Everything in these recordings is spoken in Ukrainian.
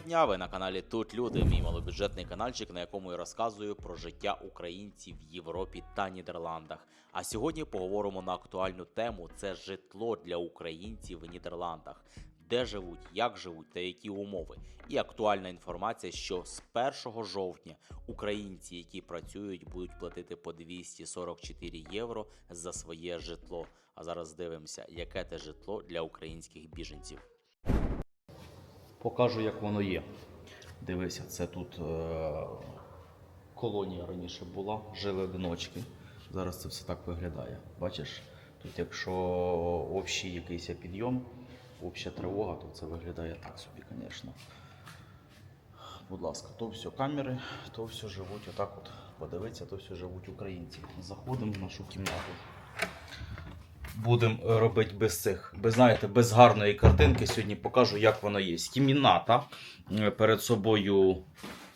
Дня! Ви на каналі Тут Люди, мій малобюджетний каналчик, на якому я розказую про життя українців в Європі та Нідерландах. А сьогодні поговоримо на актуальну тему: це житло для українців в Нідерландах. Де живуть, як живуть та які умови. І актуальна інформація, що з 1 жовтня українці, які працюють, будуть платити по 244 євро за своє житло. А зараз дивимося, яке те житло для українських біженців. Покажу, як воно є. Дивися, це тут е- колонія раніше була, жили одиночки. Зараз це все так виглядає. Бачиш, тут якщо общий якийсь підйом, обща тривога, то це виглядає так собі, звісно. Будь ласка, то все камери, то все живуть отак от. Подивіться, то все живуть українці. Заходимо в нашу кімнату. Будемо робити без цих, без знаєте, без гарної картинки. Сьогодні покажу, як воно є. Кімната е, перед собою.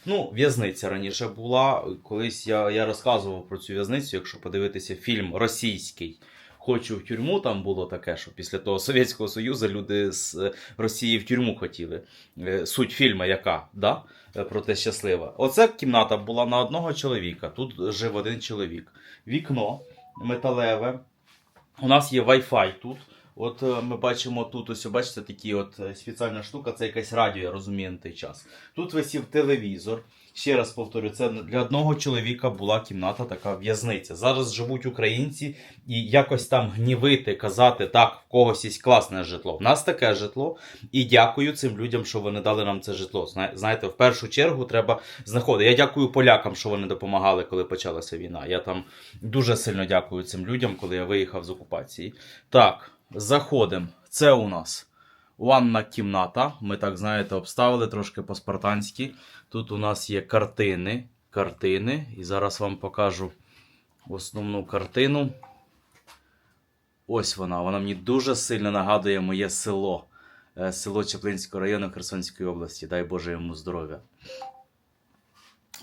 Ну, в'язниця раніше була. Колись я, я розказував про цю в'язницю, якщо подивитися фільм російський. Хочу в тюрму, там було таке, що після того Совєтського Союзу люди з е, Росії в тюрму хотіли. Е, Суть фільму яка, да? Е, Проте щаслива. Оце кімната була на одного чоловіка. Тут жив один чоловік. Вікно металеве. У нас є Wi-Fi тут. От е, ми бачимо тут, ось бачите, такі от е, спеціальна штука, це якась радіо, я розумію, на той час. Тут висів телевізор. Ще раз повторю, це для одного чоловіка була кімната така в'язниця. Зараз живуть українці і якось там гнівити, казати, так, в когось є класне житло. В нас таке житло, і дякую цим людям, що вони дали нам це житло. Зна- Знаєте, в першу чергу треба знаходити. Я дякую полякам, що вони допомагали, коли почалася війна. Я там дуже сильно дякую цим людям, коли я виїхав з окупації. Так, заходимо. Це у нас ванна кімната. Ми так, знаєте, обставили трошки по-спартанськи. Тут у нас є картини. Картини. І зараз вам покажу основну картину. Ось вона. Вона мені дуже сильно нагадує моє село. Е, Село Чеплинського району Херсонської області. Дай Боже йому здоров'я.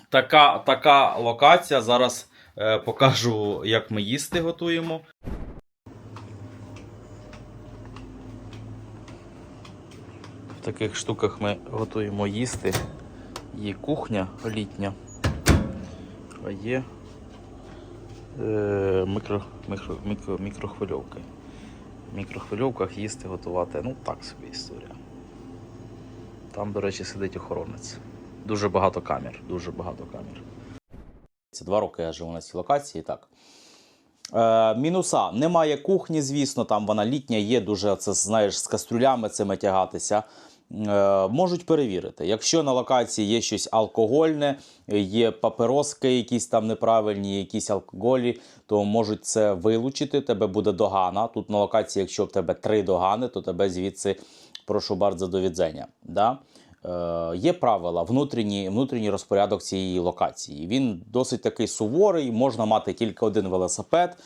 Така, така локація. Зараз е, покажу, як ми їсти готуємо. Таких штуках ми готуємо їсти. Є кухня літня, а є е, мікро, мікро, мікро, мікрохвильовки. В мікрохвильовках їсти готувати. Ну, так собі історія. Там, до речі, сидить охоронець. Дуже багато камер. Дуже багато камер. Це два роки я живу на цій локації, так. Е, мінуса. Немає кухні, звісно, там вона літня є, дуже це знаєш, з кастрюлями цими тягатися. Е, можуть перевірити. Якщо на локації є щось алкогольне, є папероски, якісь там неправильні, якісь алкоголі, то можуть це вилучити. Тебе буде догана. Тут на локації, якщо в тебе три догани, то тебе звідси прошу bardzo до відзення. Да? Е, є правила, внутрішній, внутрішній розпорядок цієї локації. Він досить такий суворий, можна мати тільки один велосипед,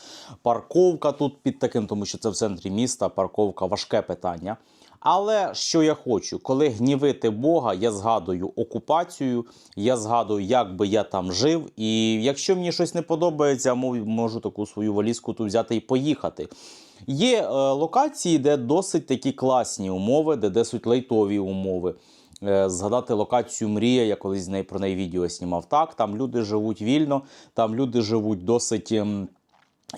парковка тут під таким, тому що це в центрі міста, парковка важке питання. Але що я хочу, коли гнівити Бога, я згадую окупацію, я згадую, як би я там жив. І якщо мені щось не подобається, я можу таку свою валізку тут взяти і поїхати. Є е, локації, де досить такі класні умови, де досить лайтові умови. Е, Згадати локацію Мрія, я колись з неї про неї відео знімав. Так, там люди живуть вільно, там люди живуть досить. ем,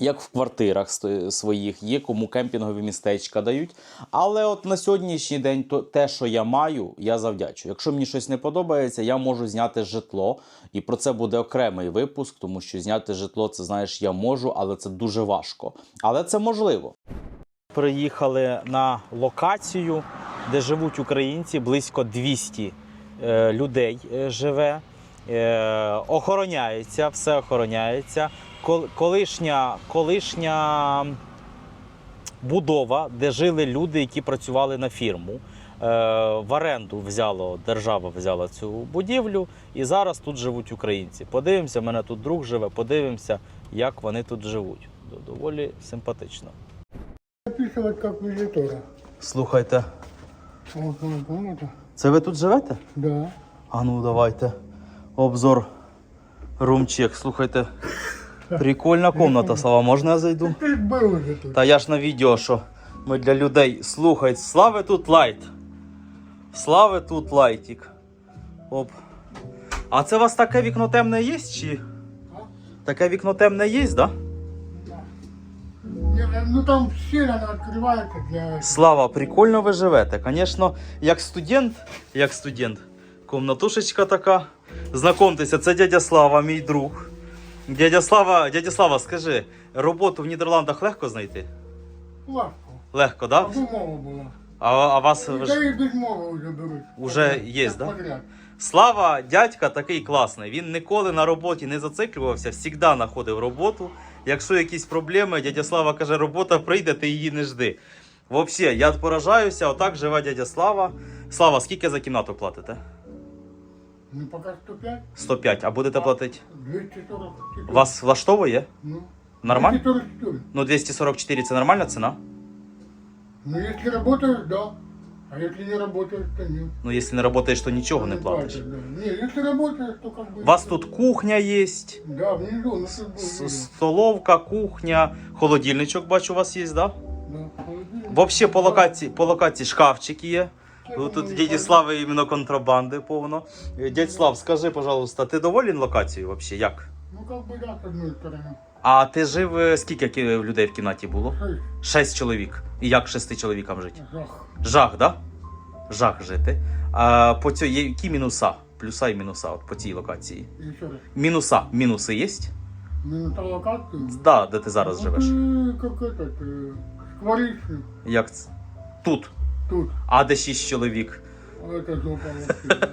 як в квартирах своїх, є кому кемпінгові містечка дають. Але от на сьогоднішній день то те, що я маю, я завдячую. Якщо мені щось не подобається, я можу зняти житло. І про це буде окремий випуск, тому що зняти житло, це знаєш, я можу, але це дуже важко. Але це можливо. Приїхали на локацію, де живуть українці, близько 200 е, людей е, живе. Е, охороняється, все охороняється. Кол- колишня, колишня будова, де жили люди, які працювали на фірму. Е, в оренду взяло, держава взяла цю будівлю, і зараз тут живуть українці. Подивимося, в мене тут друг живе, подивимося, як вони тут живуть. Доволі симпатично. Записывать как визитора. Слухайте, це ви тут живете? Да. А ну давайте. Обзор румчек. Слухайте. Прикольна комната, Слава, можна я зайду? Ты ж был уже тут. Та я ж на відео, що ми для людей слухайте. Слави тут лайт. Слави тут лайтик. Оп. А це у вас таке вікно темне є? Чи? А? Таке вікно темне є, да? Да. Не, ну там щель, она открывается для... Слава, прикольно ви живете. Звісно, як студент, як студент, комнатушечка така. Знакомтеся, це дядя Слава, мій друг. Дядя Слава, дядя Слава, скажи, роботу в Нідерландах легко знайти? Лавку. Легко, да? Аби мова була. А, а вас ви Да без мови вже беруть. Уже є, Так да? Подряд. Слава, дядька такий класний. Він ніколи на роботі не зациклювався, завжди знаходив роботу. Якщо якісь проблеми, дядя Слава каже, робота прийде, ти її не жди. Взагалі, я поражаюся, отак живе дядя Слава. Слава, скільки за кімнату платите? Ну пока 105, 105, а будете платити? 244. Вас влаштовує? Ну, Нормально? 244. Ну, 244 це нормальна ціна? Ну, если работаешь, да. А если не работаешь, то нет. Ну, якщо не працюєш, то нічого не платиш. платят, да. Не, если работаешь, то как бы... У вас тут кухня є, Да, внизу, ну столовка, кухня, холодильничок, бачу, у вас є, да? Да, холодильник. Взагалі по локації, по локації шкафчики є. Так, Ну, тут ну, дяді Слави іменно контрабанди повно. Е, Дядь Слав, скажи, пожалуйста, ти доволен локацією взагалі? Як? Ну, как бы да, с одной стороны. А ти жив, е, скільки ки- людей в кімнаті було? Шесть. Шесть чоловік. І як шести чоловікам жити? Жах. Жах, да? Жах жити. А по цій є які мінуса? Плюса і мінуса от по цій локації. Еще раз. Мінуса. Мінуси є? Минута локацию. Да, де ти зараз Ну, живеш. ты как этот, э, скворечник. Як це? Тут. Тут. А де шість чоловік? А Это жопа вообще, да.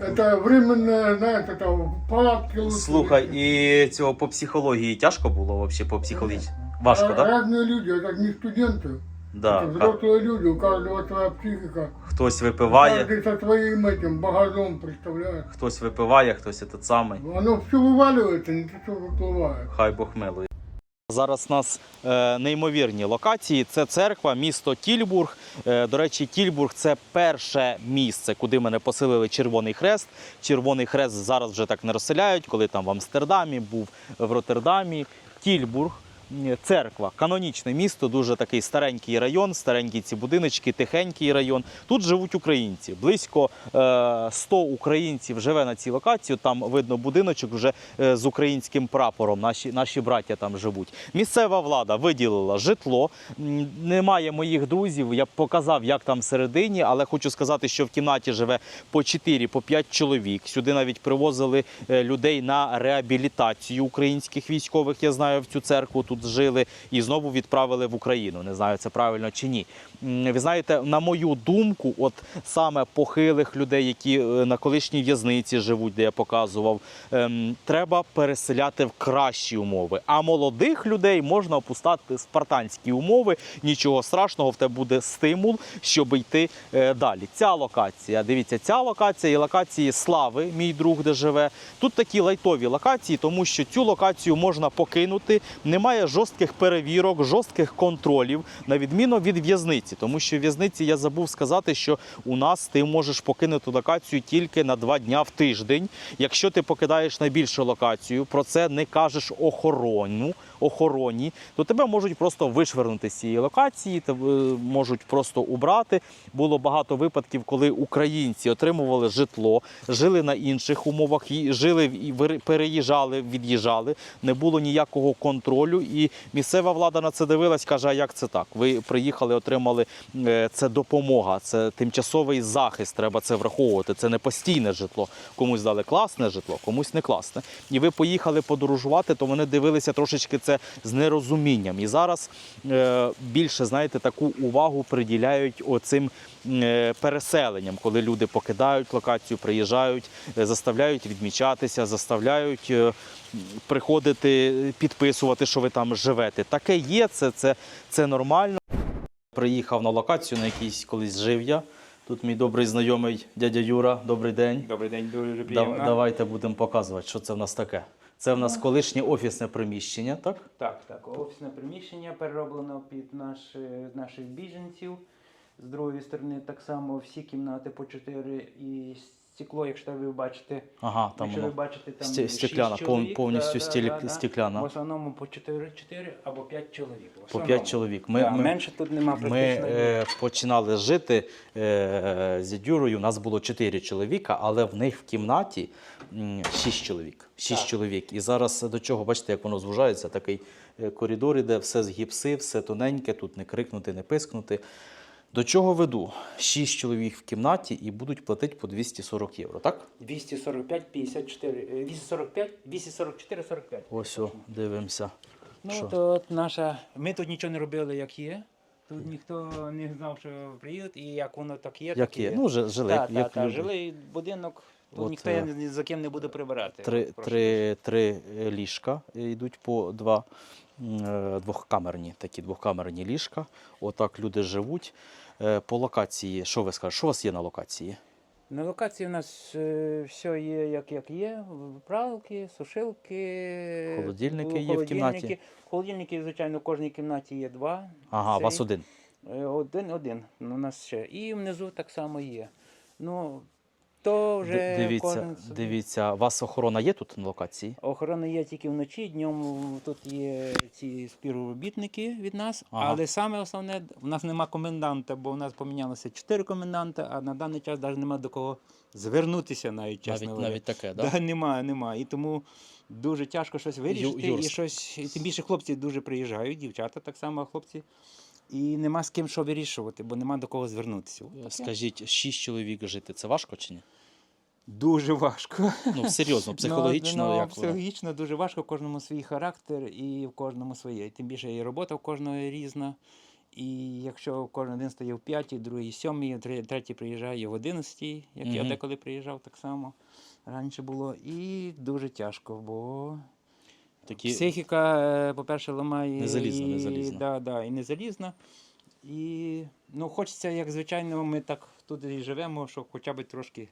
Это временное, знаешь, это палатки лучше. Слухай, і цього по психології тяжко було взагалі по психології? Важко, Ра- так? Да? Разные люди, это не студенты. Да. Это взрослые люди, у каждого своя психика. Хтось випиває, Каждый со своим этим багажом, представляешь? хтось випиває, хтось этот самий. Оно все вываливается, не то, что выплывает. Хай Бог милує. Зараз у нас е, неймовірні локації. Це церква, місто Тільбург. Е, до речі, Тільбург це перше місце, куди мене поселили Червоний Хрест. Червоний Хрест зараз вже так не розселяють, коли там в Амстердамі був в Роттердамі. Тільбург. Церква, канонічне місто, дуже такий старенький район, старенькі ці будиночки, тихенький район. Тут живуть українці. Близько е, 100 українців живе на цій локації. Там видно будиночок вже е, з українським прапором. Наші, наші браття там живуть. Місцева влада виділила житло. Немає моїх друзів. Я показав, як там всередині, але хочу сказати, що в кімнаті живе по 4, по 5 чоловік. Сюди навіть привозили е, людей на реабілітацію українських військових. Я знаю в цю церкву тут жили і знову відправили в Україну. Не знаю, це правильно чи ні. Ви знаєте, на мою думку, от саме похилих людей, які е, на колишній в'язниці живуть, де я показував, ем, треба переселяти в кращі умови. А молодих людей можна опускати спартанські умови. Нічого страшного, в тебе буде стимул, щоб йти е, далі. Ця локація, дивіться, ця локація і локації Слави, мій друг, де живе. Тут такі лайтові локації, тому що цю локацію можна покинути. Немає жорстких перевірок, жорстких контролів, на відміну від в'язниці. Тому що в'язниці я забув сказати, що у нас ти можеш покинути локацію тільки на два дня в тиждень. Якщо ти покидаєш найбільшу локацію, про це не кажеш охорону, охороні, то тебе можуть просто вишвернути з цієї локації, тебе можуть просто убрати. Було багато випадків, коли українці отримували житло, жили на інших умовах, жили переїжджали, від'їжджали. Не було ніякого контролю. І місцева влада на це дивилась, каже: а як це так? Ви приїхали, отримали е, це допомога, це тимчасовий захист. Треба це враховувати. Це не постійне житло. Комусь дали класне житло, комусь не класне. І ви поїхали подорожувати, то вони дивилися трошечки це з нерозумінням. І зараз е, більше знаєте таку увагу приділяють оцим е, переселенням, коли люди покидають локацію, приїжджають, заставляють відмічатися, заставляють приходити, підписувати, що ви там живете. Таке є, це, це, це нормально. Приїхав на локацію, на якійсь колись жив я. Тут мій добрий знайомий дядя Юра. Добрий день. Добрий день, дуже приємно. давайте будемо показувати, що це в нас таке. Це в нас колишнє офісне приміщення, так? Так, так. Офісне приміщення перероблено під наш, наших біженців. З другої сторони, так само всі кімнати по 4 і стекло, якщо ви бачите. Ага, там якщо ви бачите там шість стекляна, чоловік, повністю стілі- В стекляна. основному по 4, 4 або 5 чоловік. В По основному. 5 чоловік. Ми, Да, ми, Менше тут нема Ми е, починали жити е, з дядюрою. У нас було 4 чоловіка, але в них в кімнаті 6 чоловік. 6 Так. чоловік. І зараз до чого, бачите, як воно звужається, такий е, коридор іде, все з гіпси, все тоненьке, тут не крикнути, не пискнути. До чого веду? 6 чоловік в кімнаті і будуть платити по 240 євро, так? 245, 54, е, 245, 244, 45. Ось о, дивимося. Ну, Що? то от наша. Ми тут нічого не робили, як є. Тут ніхто не знав, що приїдуть, і як воно так є, Як так є? Ну, жи- жили, як, як люди. жилий будинок, тут От, ніхто е, ні за ким не буде прибирати. Три, Прошу. три, три е, ліжка йдуть по два двохкамерні, такі двохкамерні ліжка. Отак люди живуть. Е, По локації, що ви скажете, що у вас є на локації? На локації у нас е, все є, як, як є. Пралки, сушилки, Холодильники е, є в кімнаті? холодильники. Звичайно, в кожній кімнаті є два. Ага, у вас один. Е, Один, один. Ну, У нас ще. І внизу так само є. Ну, то вже Дивіться, кожен собі. дивіться, у вас охорона є тут на локації? Охорона є тільки вночі, днем тут є ці співробітники від нас, Ага. але саме основне, в нас нема коменданта, бо у нас помінялося чотири коменданта, а на даний час навіть нема до кого звернутися навіть, чесно Навіть, навіть таке, Да? да? нема, нема. І тому дуже тяжко щось вирішити. Юрс. І щось, і тим більше хлопці дуже приїжджають, дівчата так само, хлопці. І нема з ким що вирішувати, бо нема до кого звернутися. Таке. Скажіть, шість чоловік жити, це важко чи ні? Дуже важко. Ну, серйозно, психологічно, ну, ну, як психологічно дуже важко, кожному свій характер і в кожному своє. Тим більше і робота в кожного різна. І якщо кожен один стає в п'ятій, другий сьомій, тре- третій приїжджає в одинадцятій, як я деколи приїжджав так само. Раніше було. І дуже тяжко, бо Такі... психіка, е, по-перше, ламає. Не залізна, не і, залізна. Да, да, і не залізна. І ну, хочеться, як звичайно, ми так тут і живемо, щоб хоча б трошки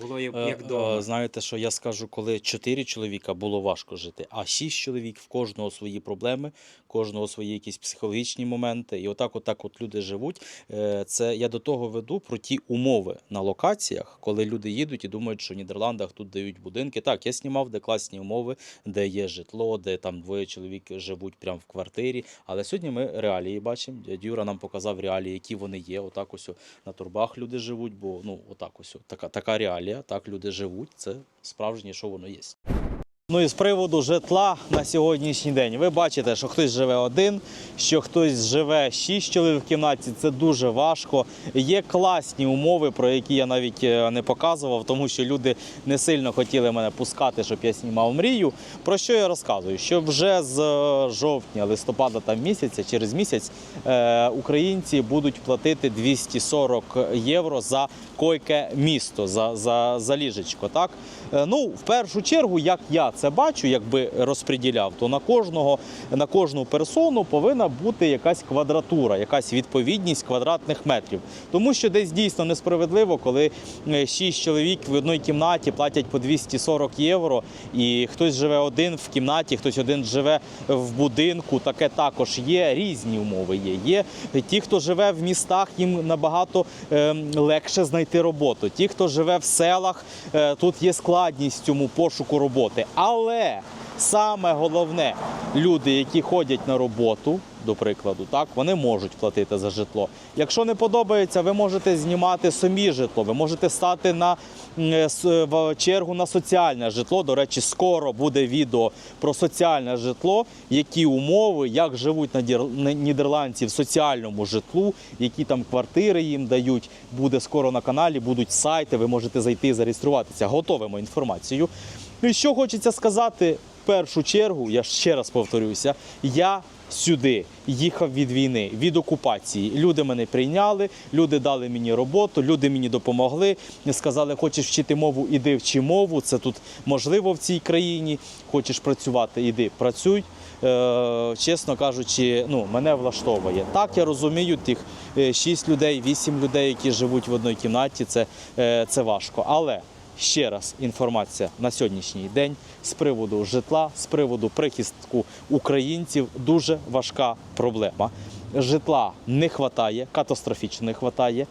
було як, Е, е, вдома. Знаєте, що я скажу, коли чотири чоловіка було важко жити, а шість чоловік в кожного свої проблеми, кожного свої якісь психологічні моменти. І отак, отак, от люди живуть. Е, Це я до того веду про ті умови на локаціях, коли люди їдуть і думають, що в Нідерландах тут дають будинки. Так, я знімав, де класні умови, де є житло, де там двоє чоловік живуть прямо в квартирі. Але сьогодні ми реалії бачимо. Дядя Юра нам показав реалії, які вони є. Отак ось на турбах люди живуть, бо ну отак ось така, така реалія. Так люди живуть. Це справжнє, що воно є. Ну і з приводу житла на сьогоднішній день. Ви бачите, що хтось живе один, що хтось живе шість чоловік в кімнаті. Це дуже важко. Є класні умови, про які я навіть е, не показував, тому що люди не сильно хотіли мене пускати, щоб я знімав мрію. Про що я розказую? Що вже з е, жовтня, листопада там місяця, через місяць е, українці будуть платити 240 євро за койке місто, за, за, за ліжечко. Так? Е, Ну, в першу чергу, як я це бачу, якби розподіляв, то на кожного на кожну персону повинна бути якась квадратура, якась відповідність квадратних метрів. Тому що десь дійсно несправедливо, коли 6 чоловік в одній кімнаті платять по 240 євро, і хтось живе один в кімнаті, хтось один живе в будинку. Таке також є. Різні умови є. Є ті, хто живе в містах, їм набагато ем, легше знайти роботу. Ті, хто живе в селах, е, тут є складність цьому пошуку роботи. Але саме головне, люди, які ходять на роботу, до прикладу, так вони можуть платити за житло. Якщо не подобається, ви можете знімати самі житло. Ви можете стати на е, с- в чергу на соціальне житло. До речі, скоро буде відео про соціальне житло, які умови, як живуть не- нідерландці в соціальному житлу, які там квартири їм дають. Буде скоро на каналі, будуть сайти. Ви можете зайти і зареєструватися. Готовимо інформацію. І що хочеться сказати, першу чергу, я ще раз повторюся, я сюди їхав від війни, від окупації. Люди мене прийняли, люди дали мені роботу, люди мені допомогли. Сказали, хочеш вчити мову, іди вчи мову. Це тут можливо в цій країні. Хочеш працювати, іди працюй. Е, чесно кажучи, ну мене влаштовує. Так я розумію, тих е, шість людей, вісім людей, які живуть в одній кімнаті, це, е, це важко. Але ще раз інформація на сьогоднішній день з приводу житла, з приводу прихистку українців дуже важка проблема. Житла не вистачає, катастрофічно не вистачає.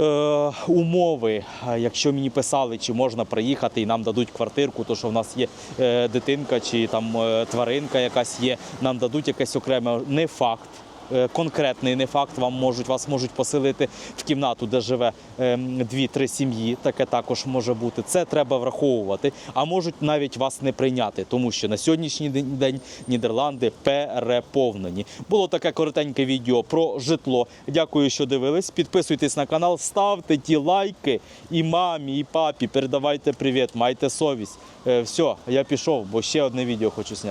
е, умови, якщо мені писали, чи можна приїхати і нам дадуть квартирку, то що в нас є е, дитинка чи там е, тваринка якась є, нам дадуть якесь окреме, не факт. Е, Конкретний не факт, вам можуть вас можуть поселити в кімнату, де живе ем, дві-три сім'ї. Таке також може бути. Це треба враховувати. А можуть навіть вас не прийняти, тому що на сьогоднішній день- Нідерланди переповнені. Було таке коротеньке відео про житло. Дякую, що дивились. Підписуйтесь на канал, ставте ті лайки і мамі, і папі. Передавайте привіт, майте совість. Е, все, я пішов, бо ще одне відео хочу зняти.